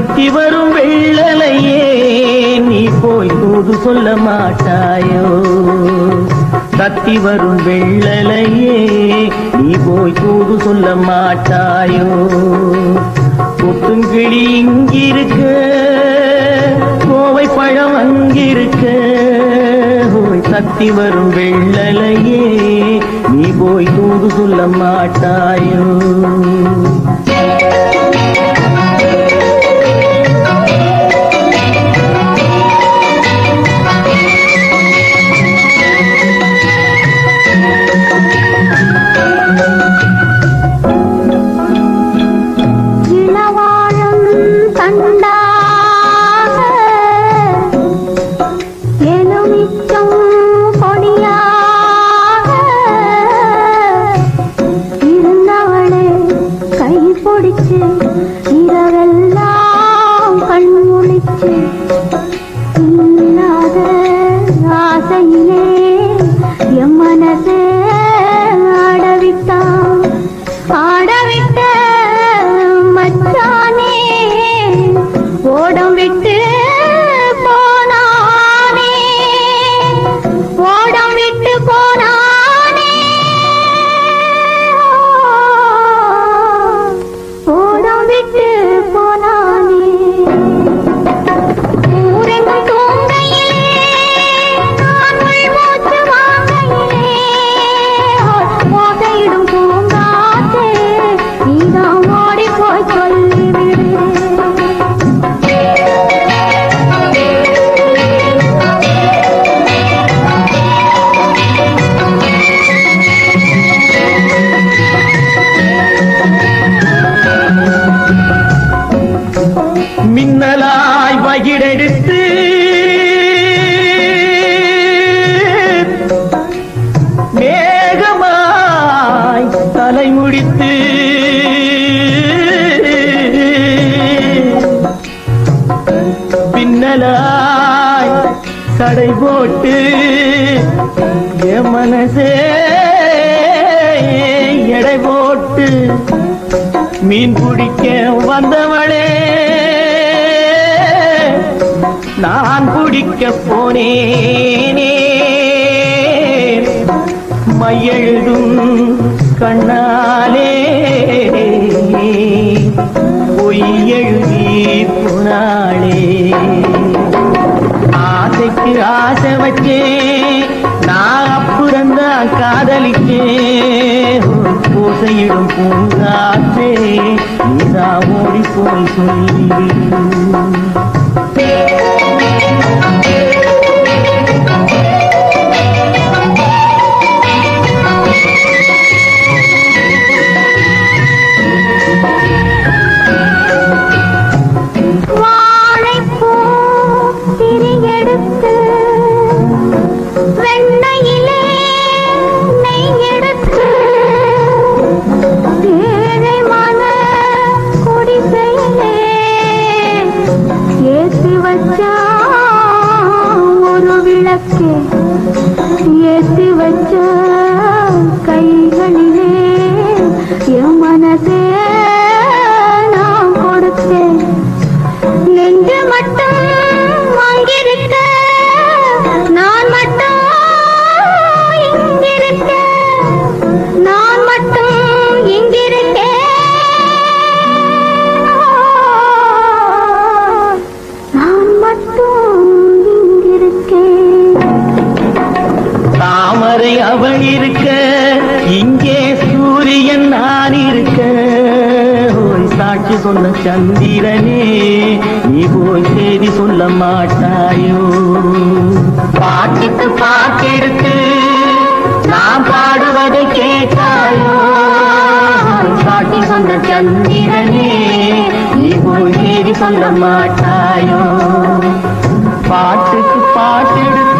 தத்தி வரும் வெள்ளலையே நீ போய் தூது சொல்ல மாட்டாயோ? கத்தி வரும் வெள்ளலையே நீ போய் தூது சொல்ல மாட்டாயோ? கொத்துங்கிளி இங்கிருக்க கோவை பழம் அங்கிருக்க. கத்தி வரும் வெள்ளலையே நீ போய் தூது சொல்ல மாட்டாயோ? கடலாய் தடை போட்டு என் மனசே எடை போட்டு மீன் பிடிக்க வந்தவளே நான் பிடிக்க போனேனே. மையெழுதும் கண்ணாலே பொய் எழுதி போனாளே. ஆசைக்கு ஆசை வச்சேன் நான் அப்புறம்தான் காதலிச்சேன் பூசையிடும் பூங்காற்றே நீதா ஓடி போய் சொல்லி. வெண்ணையிலே நெய் சாட்சி சொன்ன சந்திரனே நீ போய் தேடி சொல்ல மாட்டாயோ? பாட்டுக்கு பாட்டெடுத்து நான் பாடுவதை கேட்டாயோ? பாட்டி சொன்ன சந்திரனே நீ போய் தேடி சொல்ல மாட்டாயோ? பாட்டுக்கு பாட்டெடுத்து